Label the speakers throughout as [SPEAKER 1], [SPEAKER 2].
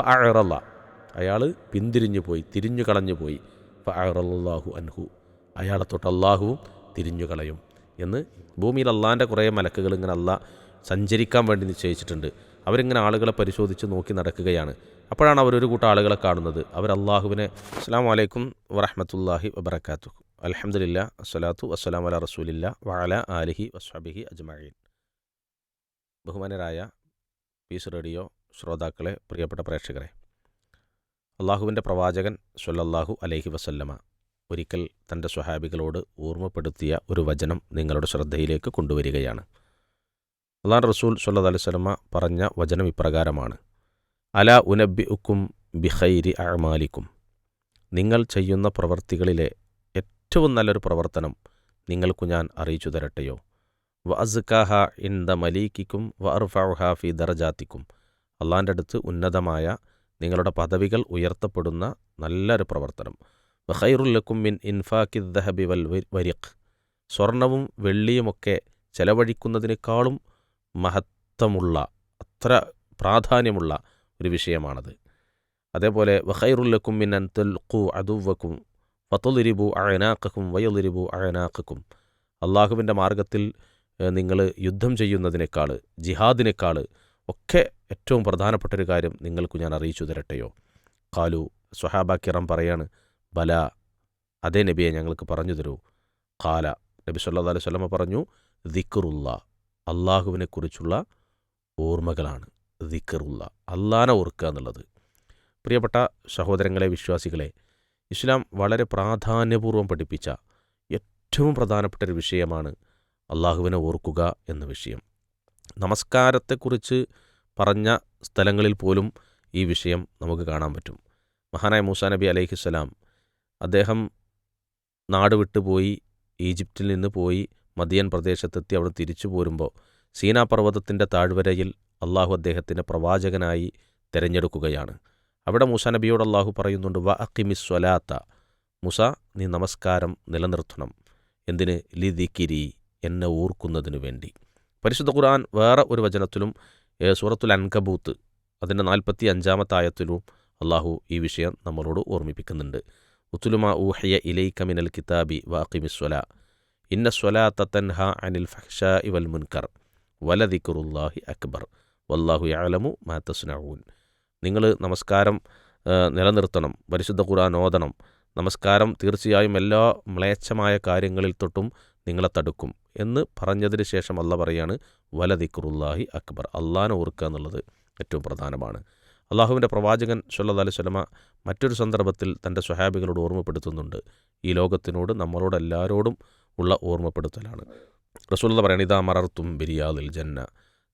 [SPEAKER 1] ഫഅറല്ല അയാൾ പിന്തിരിഞ്ഞു പോയി തിരിഞ്ഞു കളഞ്ഞു പോയി. ഫഅറല്ലാഹു അൻഹു. അയാളെ തൊട്ട് അള്ളാഹുവും തിരിഞ്ഞു കളയും എന്ന് ഭൂമിയിൽ അള്ളാന്റെ കുറേ മലക്കുകൾ ഇങ്ങനെ അല്ല സഞ്ചരിക്കാൻ വേണ്ടി നിശ്ചയിച്ചിട്ടുണ്ട്. അവരിങ്ങനെ ആളുകളെ പരിശോധിച്ച് നോക്കി നടക്കുകയാണ്. അപ്പോഴാണ് അവരൊരു കൂട്ടം ആളുകളെ കാണുന്നത്. അവർ അള്ളാഹുവിനെ അസ്സാം വലൈക്കും വറഹമത്തല്ലാഹി വബർക്കാത്തു അലഹമുല്ല അസ്സലാത്തു വസ്സലാം അല റസൂലില്ല വഅല ആലിഹി വസ്ഹബിഹി അജ്മഈൻ. ബഹുമാനരായ പീസ് റേഡിയോ ശ്രോതാക്കളെ പ്രിയപ്പെട്ട പ്രേക്ഷകരെ. അള്ളാഹുവിന്റെ പ്രവാചകൻ സൊല്ലാഹു അലൈഹി വസല്ലമ ഒരിക്കൽ തന്റെ സ്വഹാബികളോട് ഓർമ്മപ്പെടുത്തിയ ഒരു വചനം നിങ്ങളുടെ ശ്രദ്ധയിലേക്ക് കൊണ്ടുവരികയാണ്. അള്ളാൻ റസൂൽ സല്ലു അലൈഹി സ്വലമ പറഞ്ഞ വചനം ഇപ്രകാരമാണ്. അല ഉനബി ഉക്കും ബിഹൈരി അഴമാലിക്കും നിങ്ങൾ ചെയ്യുന്ന പ്രവർത്തികളിലെ ഏറ്റവും നല്ലൊരു പ്രവർത്തനം നിങ്ങൾക്കു ഞാൻ അറിയിച്ചു തരട്ടെയോ? വ അസ്കാഹ ഇൻ ദ മലീക്കിക്കും വ ദറജാത്തിക്കും. അള്ളാന്റെ അടുത്ത് ഉന്നതമായ നിങ്ങളുടെ പദവികൾ ഉയർത്തപ്പെടുന്ന നല്ലൊരു പ്രവർത്തനം. ബഹൈറുല്ലക്കും മിൻ ഇൻഫാഖി ദഹബി വൽ വരിഖ്. സ്വർണവും വെള്ളിയുമൊക്കെ ചെലവഴിക്കുന്നതിനേക്കാളും മഹത്വമുള്ള അത്ര പ്രാധാന്യമുള്ള ഒരു വിഷയമാണത്. അതേപോലെ വഹൈറുല്ലക്കും മിൻ അൻ തുൽഖു അദുവക്കും ഫത്തുലിരിബു അഴനാക്കും വയലിരിബു അഴനാക്കും അള്ളാഹുവിന്റെ മാർഗത്തിൽ നിങ്ങൾ യുദ്ധം ചെയ്യുന്നതിനേക്കാൾ ജിഹാദിനേക്കാൾ ഒക്കെ ഏറ്റവും പ്രധാനപ്പെട്ട ഒരു കാര്യം നിങ്ങൾക്ക് ഞാൻ അറിയിച്ചു തരട്ടെയോ? കാലു സ്വഹാബ കിറം പറയാണ് ബല അതേ നബിയെ ഞങ്ങൾക്ക് പറഞ്ഞു തരൂ. കാല നബി സല്ലാ അലൈഹി സ്വലമ പറഞ്ഞു ദിക്കറുള്ള അള്ളാഹുവിനെക്കുറിച്ചുള്ള ഓർമ്മകളാണ്. ദിക്കറുള്ള അള്ളാനെ ഓർക്കുക എന്നുള്ളത്. പ്രിയപ്പെട്ട സഹോദരങ്ങളെ വിശ്വാസികളെ ഇസ്ലാം വളരെ പ്രാധാന്യപൂർവം പഠിപ്പിച്ച ഏറ്റവും പ്രധാനപ്പെട്ട ഒരു വിഷയമാണ് അള്ളാഹുവിനെ ഓർക്കുക എന്ന വിഷയം. നമസ്കാരത്തെക്കുറിച്ച് പറഞ്ഞ സ്ഥലങ്ങളിൽ പോലും ഈ വിഷയം നമുക്ക് കാണാൻ പറ്റും. മഹാനായ മൂസാ നബി അലൈഹിസ്സലാം അദ്ദേഹം നാട് വിട്ടുപോയി ഈജിപ്തിൽ നിന്ന് പോയി മദിയൻ പ്രദേശത്തെത്തി അവിടെ തിരിച്ചു പോരുമ്പോൾ സീനാ പർവതത്തിന്റെ താഴ്വരയിൽ അള്ളാഹു അദ്ദേഹത്തിന്റെ പ്രവാചകനായി തിരഞ്ഞെടുക്കുകയാണ്. അവിടെ മൂസ നബിയോട് അള്ളാഹു പറയുന്നുണ്ട് വ അക്കിമിസ്വലാത്ത മുസ നീ നമസ്കാരം നിലനിർത്തണം. എന്തിന്? ലിദിക്കിരി എന്നെ ഓർക്കുന്നതിനു വേണ്ടി. പരിശുദ്ധ ഖുർആൻ വേറെ ഒരു വചനത്തിലും സൂറത്തുൽ അൻകബൂത്ത് അതിന്റെ നാൽപ്പത്തി അഞ്ചാമത്തായത്തിലും അള്ളാഹു ഈ വിഷയം നമ്മളോട് ഓർമ്മിപ്പിക്കുന്നുണ്ട്. ഉത്തുലുമ ഊഹയ ഇലൈ മിനൽ കിതാബി വാക്കിമിസ്വല ഇന്ന സ്വലാത്ത തൻഹ അനിൽ ഫഹ്ഷ ഇവൽ മുൻകർ. വലദിക്കുറുല്ലാഹി അക്ബർ. വല്ലാഹു യാലമു മാത്തസ്നഊൻ നിങ്ങൾ നമസ്കാരം നിലനിർത്തണം പരിശുദ്ധ ഖുർആൻ ഓതണം. നമസ്കാരം തീർച്ചയായും എല്ലാ മ്ലേച്ഛമായ കാര്യങ്ങളിൽ തൊട്ടും നിങ്ങളെ തടുക്കും എന്ന് പറഞ്ഞതിന് ശേഷം അല്ല പറയാണ് വലദിക്കുറുല്ലാഹി അക്ബർ. അള്ളാനെ ഓർക്കുക എന്നുള്ളത് ഏറ്റവും പ്രധാനമാണ്. അള്ളാഹുവിന്റെ പ്രവാചകൻ സല്ലാ അലൈഹി സ്വലമ മറ്റൊരു സന്ദർഭത്തിൽ തന്റെ സ്വഹാബികളോട് ഓർമ്മപ്പെടുത്തുന്നുണ്ട്. ഈ ലോകത്തിനോട് നമ്മളോട് എല്ലാവരോടും ഉള്ള ഓർമ്മപ്പെടുത്തലാണ്. റസൂല്ല പറയണ ഇതാ മറർത്തും ബിരിയാദിൽ ജന്ന.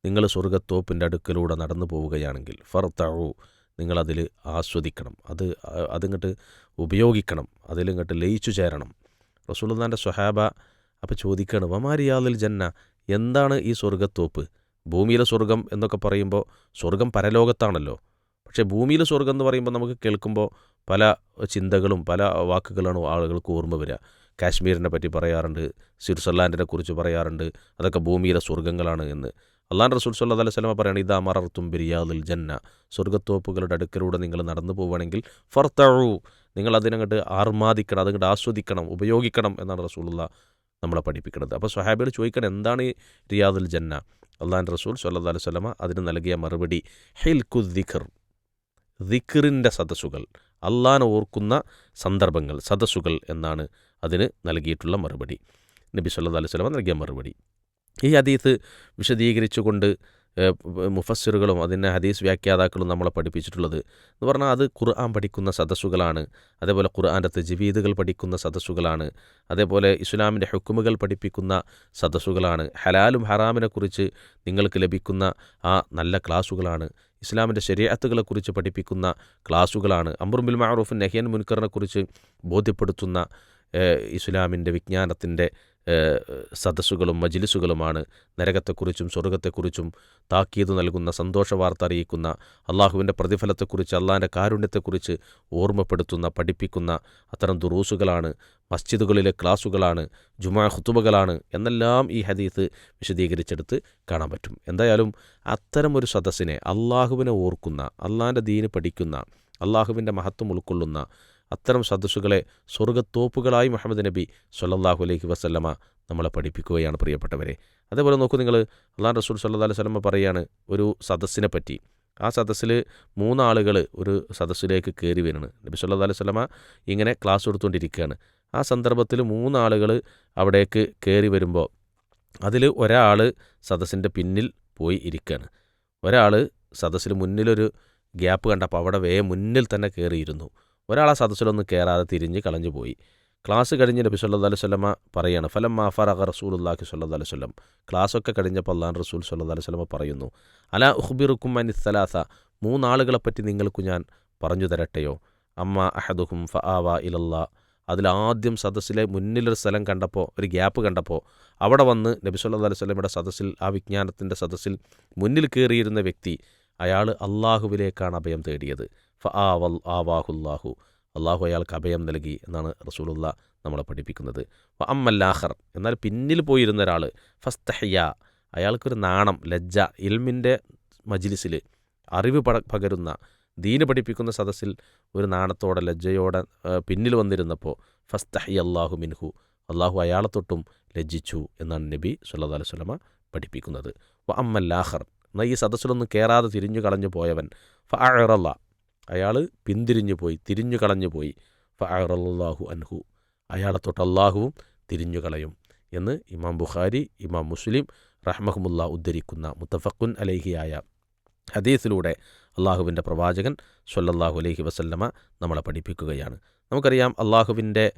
[SPEAKER 1] നിങ്ങൾ സ്വർഗത്തോപ്പിന്റെ അടുക്കലൂടെ നടന്നു പോവുകയാണെങ്കിൽ ഫർത്തഴു നിങ്ങളതിൽ ആസ്വദിക്കണം. അത് അതിങ്ങോട്ട് ഉപയോഗിക്കണം. അതിലിങ്ങോട്ട് ലയിച്ചു ചേരണം. റസൂലുല്ലാന്റെ സ്വഹാബ അപ്പോൾ ചോദിക്കുകയാണ് വമാരിയാദിൽ ജന്ന എന്താണ് ഈ സ്വർഗത്തോപ്പ് ഭൂമിയിലെ സ്വർഗം എന്നൊക്കെ പറയുമ്പോൾ സ്വർഗം പരലോകത്താണല്ലോ. പക്ഷേ ഭൂമിയിലെ സ്വർഗം എന്ന് പറയുമ്പോൾ നമുക്ക് കേൾക്കുമ്പോൾ പല ചിന്തകളും പല വാക്കുകളാണ് ആളുകൾക്ക് ഓർമ്മ വരിക കാശ്മീരിനെ പറ്റി പറയാറുണ്ട് സ്വിറ്റ്സർലാൻഡിനെ കുറിച്ച് പറയാറുണ്ട് അതൊക്കെ ഭൂമിയിലെ സ്വർഗങ്ങളാണ് എന്ന്. അള്ളാൻ റസൂൽ സല്ലാ അലൈഹി സ്വലമ പറയുകയാണ് ഇതാ മറർത്തും ബിരിയാദിൽ ജന്ന. സ്വർഗത്തോപ്പുകളുടെ അടുക്കലൂടെ നിങ്ങൾ നടന്നു പോവുകയാണെങ്കിൽ ഫർത്തഴു നിങ്ങൾ അതിനങ്ങോട്ട് ആർമാദിക്കണം അതങ്ങോട്ട് ആസ്വദിക്കണം ഉപയോഗിക്കണം എന്നാണ് റസൂലുള്ള നമ്മളെ പഠിപ്പിക്കുന്നത്. അപ്പോൾ സ്വഹാബികൾ ചോദിക്കണം എന്താണ് ഈ റിയാദുൽ ജന്ന? അള്ളാൻ റസൂൽ സല്ലാ അലൈഹി സ്വലമ അതിന് നൽകിയ മറുപടി കു ദിഖർ ദിഖറിന്റെ സദസ്സുകൾ അള്ളാനെ ഓർക്കുന്ന സന്ദർഭങ്ങൾ സദസ്സുകൾ എന്നാണ് അതിന് നൽകിയിട്ടുള്ള മറുപടി. നബി സല്ലാ അലൈഹി സ്വലമ നൽകിയ മറുപടി. ഈ അതീത്ത് വിശദീകരിച്ചുകൊണ്ട് മുഫസ്സിറുകളും അതിന്റെ ഹദീസ് വ്യാഖ്യാതാക്കളും നമ്മളെ പഠിപ്പിച്ചിട്ടുള്ളത്. എന്ന് പറഞ്ഞാൽ അത് ഖുർആൻ പഠിക്കുന്ന സദസ്സുകളാണ്. അതേപോലെ ഖുർആന്റെ തജ്വീദുകൾ പഠിക്കുന്ന സദസ്സുകളാണ്. അതേപോലെ ഇസ്ലാമിന്റെ ഹുക്കുമുകൾ പഠിപ്പിക്കുന്ന സദസ്സുകളാണ്. ഹലാലും ഹറാമിനെക്കുറിച്ച് നിങ്ങൾക്ക് ലഭിക്കുന്ന ആ നല്ല ക്ലാസ്സുകളാണ്. ഇസ്ലാമിന്റെ ശരീഅത്തുകളെക്കുറിച്ച് പഠിപ്പിക്കുന്ന ക്ലാസ്സുകളാണ്. അമ്രുബിൽ മാറൂഫ് നെഹിയൻ മുൻകറിനെക്കുറിച്ച് ബോധ്യപ്പെടുത്തുന്ന ഇസ്ലാമിന്റെ വിജ്ഞാനത്തിന്റെ സദസ്സുകളും മജിലിസുകളുമാണ് നരകത്തെക്കുറിച്ചും സ്വർഗത്തെക്കുറിച്ചും താക്കീത് നൽകുന്ന സന്തോഷ വാർത്ത അറിയിക്കുന്ന അള്ളാഹുവിന്റെ പ്രതിഫലത്തെക്കുറിച്ച് അള്ളാഹിന്റെ കാരുണ്യത്തെക്കുറിച്ച് ഓർമ്മപ്പെടുത്തുന്ന പഠിപ്പിക്കുന്ന അത്തരം ദുറൂസുകളാണ് മസ്ജിദുകളിലെ ക്ലാസുകളാണ് ജുമാ ഹുത്തുബകളാണ് എന്നെല്ലാം ഈ ഹദീത്ത് വിശദീകരിച്ചെടുത്ത് കാണാൻ പറ്റും. എന്തായാലും അത്തരം ഒരു സദസ്സിനെ അള്ളാഹുവിനെ ഓർക്കുന്ന അള്ളാഹിന്റെ ദീന് പഠിക്കുന്ന അള്ളാഹുവിന്റെ മഹത്വം ഉൾക്കൊള്ളുന്ന അത്തരം സദസ്സുകളെ സ്വർഗത്തോപ്പുകളായി മുഹമ്മദ് നബി സല്ലാഹു അലൈഹി വസല്ലമ നമ്മളെ പഠിപ്പിക്കുകയാണ് പ്രിയപ്പെട്ടവരെ. അതേപോലെ നോക്കൂ നിങ്ങൾ അള്ളാഹ് റസൂൽ സല്ലു അലൈഹി വസല്ലമ പറയുകയാണ് ഒരു സദസ്സിനെ പറ്റി. ആ സദസ്സിൽ മൂന്നാളുകൾ ഒരു സദസ്സിലേക്ക് കയറി വരുന്നു. നബി സല്ലു അലൈഹി വസല്ലമ ഇങ്ങനെ ക്ലാസ് കൊടുത്തുകൊണ്ടിരിക്കുകയാണ്. ആ സന്ദർഭത്തിൽ മൂന്നാളുകൾ അവിടേക്ക് കയറി വരുമ്പോൾ അതിൽ ഒരാൾ സദസ്സിന്റെ പിന്നിൽ പോയി ഇരിക്കുകയാണ്. ഒരാൾ സദസ്സിൽ മുന്നിലൊരു ഗ്യാപ്പ് കണ്ടപ്പോൾ അവിടെ വേ മുന്നിൽ തന്നെ കയറിയിരുന്നു ഒരാൾ ആ സദസ്സിലൊന്നും കയറാതെ തിരിഞ്ഞ് കളഞ്ഞു പോയി. ക്ലാസ് കഴിഞ്ഞ് നബി സല്ലല്ലാഹു അലൈഹി വസല്ലമ പറയാണ് ഫലം മാഫറഖ റസൂലുള്ളാഹി സ്വല്ലല്ലാഹു അലൈഹി ക്ലാസ് ക്ലാസ്സൊക്കെ കഴിഞ്ഞപ്പോൾ അള്ളാൻ റസൂൽ സല്ലല്ലാഹു അലൈഹി വസല്ലമ പറയുന്നു അല ഉഖ്ബിറുക്കും അനി സലാസ മൂന്നാളുകളെപ്പറ്റി നിങ്ങൾക്ക് ഞാൻ പറഞ്ഞു തരട്ടെയോ? അമ്മ അഹദുഹും ഫ ആവ ഇലല്ലാ അതിലാദ്യം സദസ്സിലെ മുന്നിലൊരു സ്ഥലം കണ്ടപ്പോൾ ഒരു ഗ്യാപ്പ് കണ്ടപ്പോൾ അവിടെ വന്ന് നബി സല്ലല്ലാഹു അലൈഹി വസല്ലമയുടെ സദസ്സിൽ ആ വിജ്ഞാനത്തിന്റെ സദസ്സിൽ മുന്നിൽ കയറിയിരുന്ന വ്യക്തി അയാൾ അള്ളാഹുവിലേക്കാണ് അഭയം തേടിയത്. ഫ ആവൽ ആവാഹുല്ലാഹു. അള്ളാഹു അയാൾക്ക് അഭയം നൽകി എന്നാണ് റസൂലുള്ള നമ്മളെ പഠിപ്പിക്കുന്നത്. അമ്മല്ലാഹർ എന്നാൽ പിന്നിൽ പോയിരുന്ന ഒരാൾ ഫസ്തഹയ്യ അയാൾക്കൊരു നാണം ലജ്ജ ഇൽമിന്റെ മജിലിസിൽ അറിവ് പകരുന്ന ദീന് പഠിപ്പിക്കുന്ന സദസ്സിൽ ഒരു നാണത്തോടെ ലജ്ജയോടെ പിന്നിൽ വന്നിരുന്നപ്പോൾ ഫസ്തഹി അള്ളാഹു മിൻഹു അള്ളാഹു അയാളെ തൊട്ടും ലജ്ജിച്ചു എന്നാണ് നബി സുല്ലാ വസല്ലമ പഠിപ്പിക്കുന്നത്. വ അമ്മല്ലാഹർ എന്നാൽ ഈ സദസ്സിലൊന്നും കയറാതെ തിരിഞ്ഞു കളഞ്ഞു പോയവൻ ഫ അഴറല്ല അയാൾ പിന്തിരിഞ്ഞു പോയി തിരിഞ്ഞു കളഞ്ഞു പോയി. ഫാഹു അൻഹു. അയാളെ തൊട്ട് അള്ളാഹുവും തിരിഞ്ഞു കളയും എന്ന് ഇമാം ബുഖാരി ഇമാം മുസ്ലിം റഹ്മഹമുല്ല ഉദ്ധരിക്കുന്ന മുത്തഫക്കുൻ അലഹിയായ ഹദീസിലൂടെ അള്ളാഹുവിന്റെ പ്രവാചകൻ സൊല്ലാഹു അലഹി വസല്ലമ നമ്മളെ പഠിപ്പിക്കുകയാണ്. നമുക്കറിയാം അള്ളാഹുവിന്റെ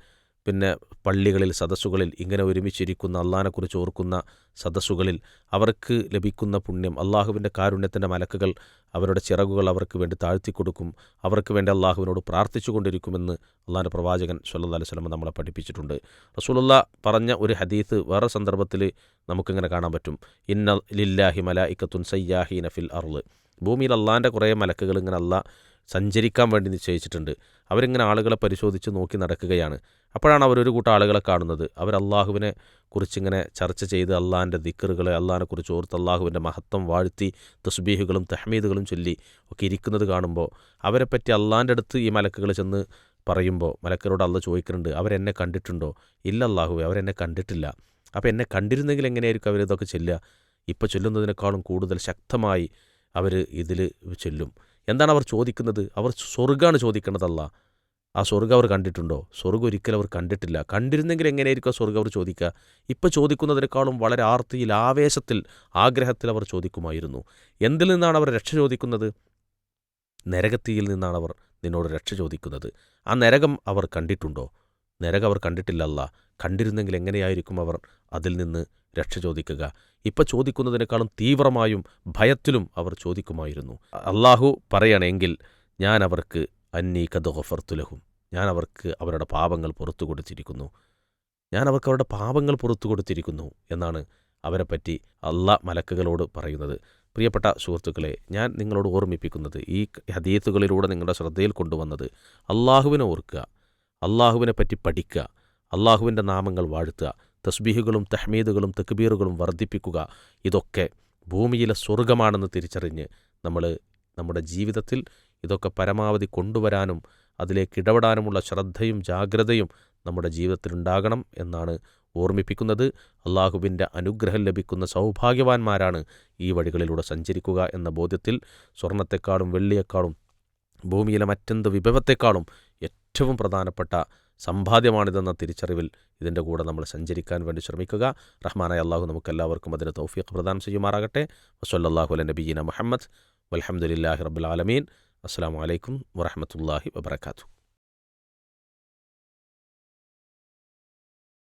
[SPEAKER 1] പിന്നെ പള്ളികളിൽ സദസ്സുകളിൽ ഇങ്ങനെ ഒരുമിച്ചിരിക്കുന്ന അള്ളഹാനെക്കുറിച്ച് ഓർക്കുന്ന സദസ്സുകളിൽ അവർക്ക് ലഭിക്കുന്ന പുണ്യം അള്ളാഹുവിന്റെ കാരുണ്യത്തിന്റെ മലക്കുകൾ അവരുടെ ചിറകുകൾ അവർക്ക് വേണ്ടി താഴ്ത്തി കൊടുക്കും അവർക്ക് വേണ്ടി അള്ളാഹുവിനോട് പ്രാർത്ഥിച്ചു കൊണ്ടിരിക്കുമെന്ന് അള്ളാഹാന്റെ പ്രവാചകൻ സല്ലാ അലൈഹി സ്വലമ നമ്മളെ പഠിപ്പിച്ചിട്ടുണ്ട്. റസൂലുള്ള പറഞ്ഞ ഒരു ഹദീത്ത് വേറെ സന്ദർഭത്തിൽ നമുക്കിങ്ങനെ കാണാൻ പറ്റും. ഇന്ന ലില്ലാഹി മലായിക്കത്തുൻ സയ്യാഹി നഫിൽ അർൾ. ഭൂമിയിൽ അള്ളാഹാന്റെ കുറേ മലക്കുകൾ ഇങ്ങനെ അള്ളാഹ് സഞ്ചരിക്കാൻ വേണ്ടി നിശ്ചയിച്ചിട്ടുണ്ട്. അവരിങ്ങനെ ആളുകളെ പരിശോധിച്ച് നോക്കി നടക്കുകയാണ്. അപ്പോഴാണ് അവരൊരു കൂട്ടം ആളുകളെ കാണുന്നത്. അവർ അള്ളാഹുവിനെ കുറിച്ചിങ്ങനെ ചർച്ച ചെയ്ത് അള്ളാഹിന്റെ ദിക്കറുകളെ അള്ളാഹിനെക്കുറിച്ച് ഓർത്ത് അള്ളാഹുവിന്റെ മഹത്വം വാഴ്ത്തി തസ്ബീഹുകളും തഹ്മീദുകളും ചൊല്ലി ഒക്കെ ഇരിക്കുന്നത് കാണുമ്പോൾ അവരെപ്പറ്റി അള്ളാഹിന്റെ അടുത്ത് ഈ മലക്കുകൾ ചെന്ന് പറയുമ്പോൾ മലക്കരോട് അള്ള ചോദിക്കുന്നുണ്ട് അവരെന്നെ കണ്ടിട്ടുണ്ടോ? ഇല്ല അള്ളാഹുവെ അവരെന്നെ കണ്ടിട്ടില്ല. അപ്പോൾ എന്നെ കണ്ടിരുന്നെങ്കിൽ എങ്ങനെയായിരിക്കും അവരിതൊക്കെ ചെല്ലുക? ഇപ്പോൾ ചൊല്ലുന്നതിനേക്കാളും കൂടുതൽ ശക്തമായി അവർ ഇതിൽ ചൊല്ലും. എന്താണ് അവർ ചോദിക്കുന്നത്? അവർ സ്വർഗമാണ് ചോദിക്കുന്നതല്ല ആ സ്വർഗം അവർ കണ്ടിട്ടുണ്ടോ? സ്വർഗം ഒരിക്കലും അവർ കണ്ടിട്ടില്ല. കണ്ടിരുന്നെങ്കിൽ എങ്ങനെയായിരിക്കും ആ സ്വർഗം അവർ ചോദിക്കുക? ഇപ്പോൾ ചോദിക്കുന്നതിനേക്കാളും വളരെ ആർത്തിയിൽ ആവേശത്തിൽ ആഗ്രഹത്തിൽ അവർ ചോദിക്കുമായിരുന്നു. എന്തിൽ നിന്നാണ് അവർ രക്ഷ ചോദിക്കുന്നത്? നരകത്തിയിൽ നിന്നാണ് അവർ നിന്നോട് രക്ഷ ചോദിക്കുന്നത്. ആ നരകം അവർ കണ്ടിട്ടുണ്ടോ? നരകം അവർ കണ്ടിട്ടില്ലല്ല കണ്ടിരുന്നെങ്കിൽ എങ്ങനെയായിരിക്കും അവർ അതിൽ നിന്ന് രക്ഷ ചോദിക്കുക? ഇപ്പം ചോദിക്കുന്നതിനേക്കാളും തീവ്രമായും ഭയത്തിലും അവർ ചോദിക്കുമായിരുന്നു. അള്ളാഹു പറയണമെങ്കിൽ ഞാൻ അവർക്ക് അന്നീ കഥോഫർത്തുലഹും ഞാൻ അവർക്ക് അവരുടെ പാപങ്ങൾ പുറത്തു കൊടുത്തിരിക്കുന്നു. ഞാൻ അവർക്ക് അവരുടെ പാപങ്ങൾ പുറത്തു കൊടുത്തിരിക്കുന്നു എന്നാണ് അവരെപ്പറ്റി അള്ളാ മലക്കുകളോട് പറയുന്നത്. പ്രിയപ്പെട്ട സുഹൃത്തുക്കളെ ഞാൻ നിങ്ങളോട് ഓർമ്മിപ്പിക്കുന്നത് ഈ ഹദീത്തുകളിലൂടെ നിങ്ങളുടെ ശ്രദ്ധയിൽ കൊണ്ടുവന്നത് അള്ളാഹുവിനെ ഓർക്കുക. അള്ളാഹുവിനെ പറ്റി പഠിക്കുക അള്ളാഹുവിന്റെ നാമങ്ങൾ വാഴ്ത്തുക തസ്ബീഹുകളും തഹ്മീദുകളും തക്ബീറുകളും വർദ്ധിപ്പിക്കുക ഇതൊക്കെ ഭൂമിയിലെ സ്വർഗമാണെന്ന് തിരിച്ചറിഞ്ഞ് നമ്മൾ നമ്മുടെ ജീവിതത്തിൽ ഇതൊക്കെ പരമാവധി കൊണ്ടുവരാനും അതിലേക്ക് ഇടപെടാനുമുള്ള ശ്രദ്ധയും ജാഗ്രതയും നമ്മുടെ ജീവിതത്തിൽ ഉണ്ടാകണം എന്നാണ് ഓർമ്മിപ്പിക്കുന്നത്. അള്ളാഹുവിന്റെ അനുഗ്രഹം ലഭിക്കുന്ന സൗഭാഗ്യവാന്മാരാണ് ഈ വഴികളിലൂടെ സഞ്ചരിക്കുക എന്ന ബോധ്യത്തിൽ സ്വർണത്തെക്കാളും വെള്ളിയേക്കാളും ഭൂമിയിലെ മറ്റെന്ത് വിഭവത്തെക്കാളും ഏറ്റവും പ്രധാനപ്പെട്ട സമ്പാദ്യമാണിതെന്ന തിരിച്ചറിവിൽ ഇതിന്റെ കൂടെ നമ്മൾ സഞ്ചരിക്കാൻ വേണ്ടി ശ്രമിക്കുക. റഹ്മാനായ അള്ളാഹു നമുക്കെല്ലാവർക്കും അതിന് തൗഫീഖ് പ്രദാനം ചെയ്യുമാറാകട്ടെ. വസല്ലാഹു അല നബീന മുഹമ്മദ്. വലഹമുല്ലാഹി ആലമീൻ. അസ്സാം വലൈക്കും വറഹമത്തല്ലാഹി വബർക്കാത്തു